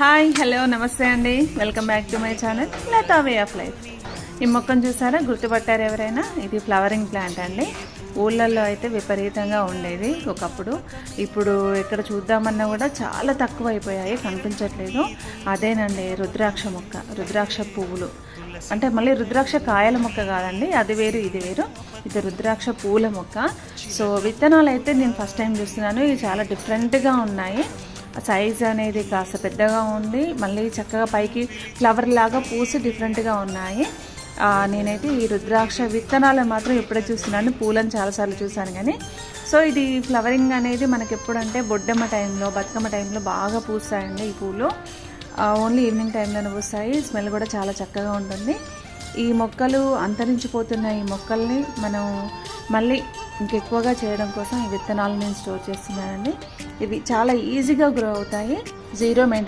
Hi hello నమస్తే అండి. Welcome back to my channel Latha way of life. ఈ మొక్కను చూసారా? గుర్తుపట్టారు ఎవరైనా? ఇది ఫ్లవరింగ్ ప్లాంట్ అండి. ఊళ్ళల్లో అయితే విపరీతంగా ఉండేది ఒకప్పుడు. ఇప్పుడు ఇక్కడ చూద్దామన్నా కూడా చాలా తక్కువ అయిపోయాయి కనిపించట్లేదు. అదేనండి రుద్రాక్ష మొక్క రుద్రాక్ష పువ్వులు. అంటే మళ్ళీ రుద్రాక్ష కాయల మొక్క కాదండి అది వేరు ఇది వేరు. ఇది రుద్రాక్ష పూల మొక్క. సో విత్తనాలు అయితే నేను ఫస్ట్ టైం చూస్తున్నాను. ఇవి చాలా డిఫరెంట్గా ఉన్నాయి. సైజ్ అనేది కాస్త పెద్దగా ఉంది. మళ్ళీ చక్కగా పైకి ఫ్లవర్ లాగా పూసి డిఫరెంట్గా ఉన్నాయి. నేనైతే ఈ రుద్రాక్ష విత్తనాలు మాత్రం ఇప్పుడే చూస్తున్నాను. పూలను చాలాసార్లు చూశాను కానీ. సో ఇది ఫ్లవరింగ్ అనేది మనకి ఎప్పుడంటే బొడ్డమ్మ టైంలో బతుకమ్మ టైంలో బాగా పూస్తాయండి ఈ పూలు. ఓన్లీ ఈవినింగ్ టైంలోనే పూస్తాయి. స్మెల్ కూడా చాలా చక్కగా ఉంటుంది. ఈ మొక్కలు అంతరించిపోతున్న ఈ మొక్కల్ని మనం మళ్ళీ ఇంకెక్కువగా చేయడం కోసం ఈ విత్తనాలు నేను స్టోర్ చేస్తున్నానండి. ఇవి చాలా ఈజీగా గ్రో అవుతాయి. Zero maintain